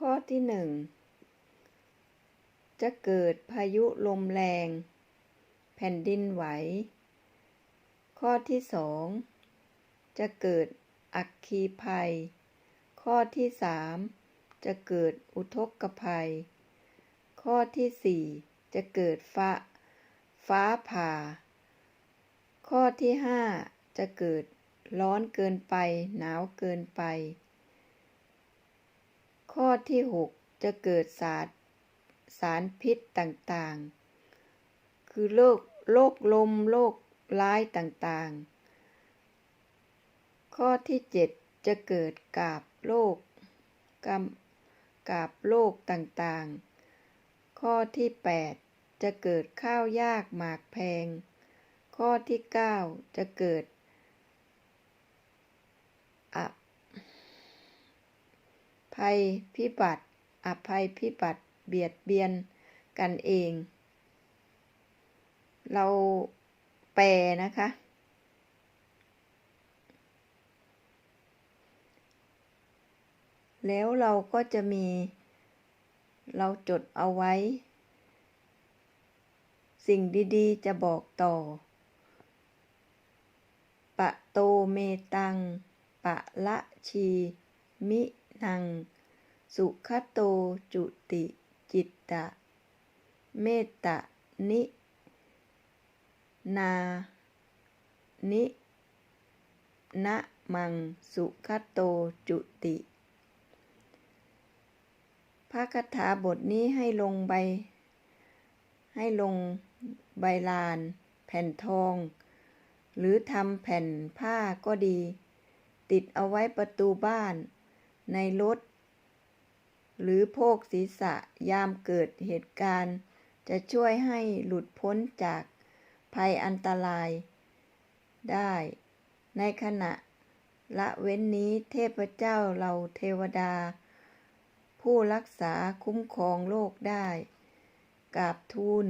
ข้อที่หนึ่งจะเกิดพายุลมแรง แผ่นดินไหว ข้อที่สองจะเกิดอัคคีภัย ข้อที่สามจะเกิดอุทกภัย ข้อที่สี่จะเกิดฟ้า ฟ้าผ่า ข้อที่ห้าจะเกิดร้อนเกินไป หนาวเกินไป ข้อที่หกจะเกิดสารสารพิษต่างๆ คือโรคโรคลมโรคร้ายต่างๆ ข้อที่เจ็ดจะเกิดกาบโรคกำกาบโรคต่างๆ ข้อที่แปดจะเกิดข้าวยากหมากแพง ข้อที่เก้าจะเกิดอ ภัยพิบัติอภัยพิบัติเบียดเบียนกันเอง เราแปลนะคะ แล้วเราก็จะมี เราจดเอาไว้ สิ่งดีๆ จะบอกต่อ ปะโตเมตัง ปะละชี มินัง สุขโตจุติจิตตะ เมตตานิ นา นินะมังสุขโตจุติพระคาถาบทนี้ให้ลงใบ ให้ลงใบลาน แผ่นทอง หรือทำแผ่นผ้าก็ดี ติดเอาไว้ประตูบ้าน ในรถ หรือโพกศีรษะยามเกิดเหตุการณ์ จะช่วยให้หลุดพ้นจากภัยอันตราย ได้ ในขณะละเว้นนี้เทพเจ้าเราเทวดา ผู้รักษาคุ้มครองโลกได้กราบทูล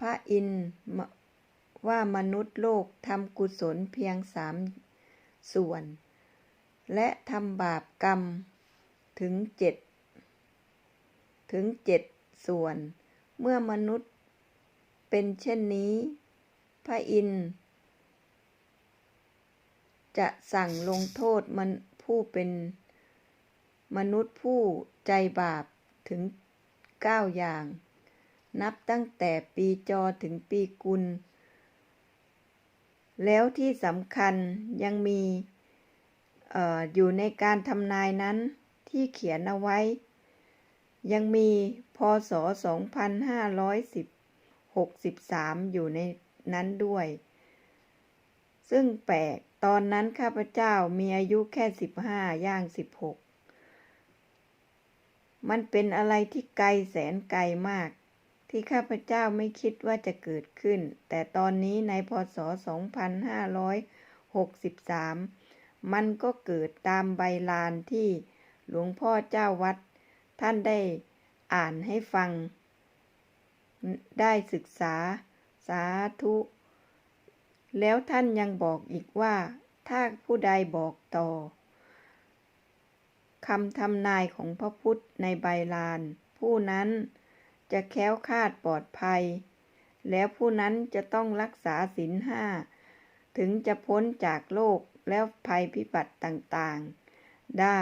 พระอินทร์ว่ามนุษย์โลกทำกุศลเพียงสามส่วน และทำบาปกรรม ถึงเจ็ดถึงเจ็ดส่วน เมื่อมนุษย์เป็นเช่นนี้ พระอินทร์จะสั่งลงโทษมันผู้เป็นมนุษย์ผู้ใจบาปถึงเก้าอย่าง นับตั้งแต่ปีจอถึงปีกุล แล้วที่สำคัญยังมี อยู่ในการทำนายนั้นที่เขียนเอาไว้ ยังมีพศ 2563 อยู่ในนั้นด้วย ซึ่งแปลกตอนนั้นข้าพเจ้ามีอายุแค่ 15 ย่าง 16 มันเป็นอะไรที่ไกลแสนไกลมาก ที่ข้าพเจ้าไม่คิดว่าจะเกิดขึ้น แต่ตอนนี้ในพศ 2563 มันก็เกิดตามใบลานที่หลวงพ่อเจ้าวัด ท่านได้อ่านให้ฟัง ได้ศึกษาสาธุ แล้วท่านยังบอกอีกว่า ถ้าผู้ใดบอกต่อคำทำนายของพระพุทธในใบลาน ผู้นั้นจะแค้วคาดปลอดภัย แล้วผู้นั้นจะต้องรักษาศีลห้า ถึงจะพ้นจากโลก แล้วภัยพิบัติต่างๆ ได้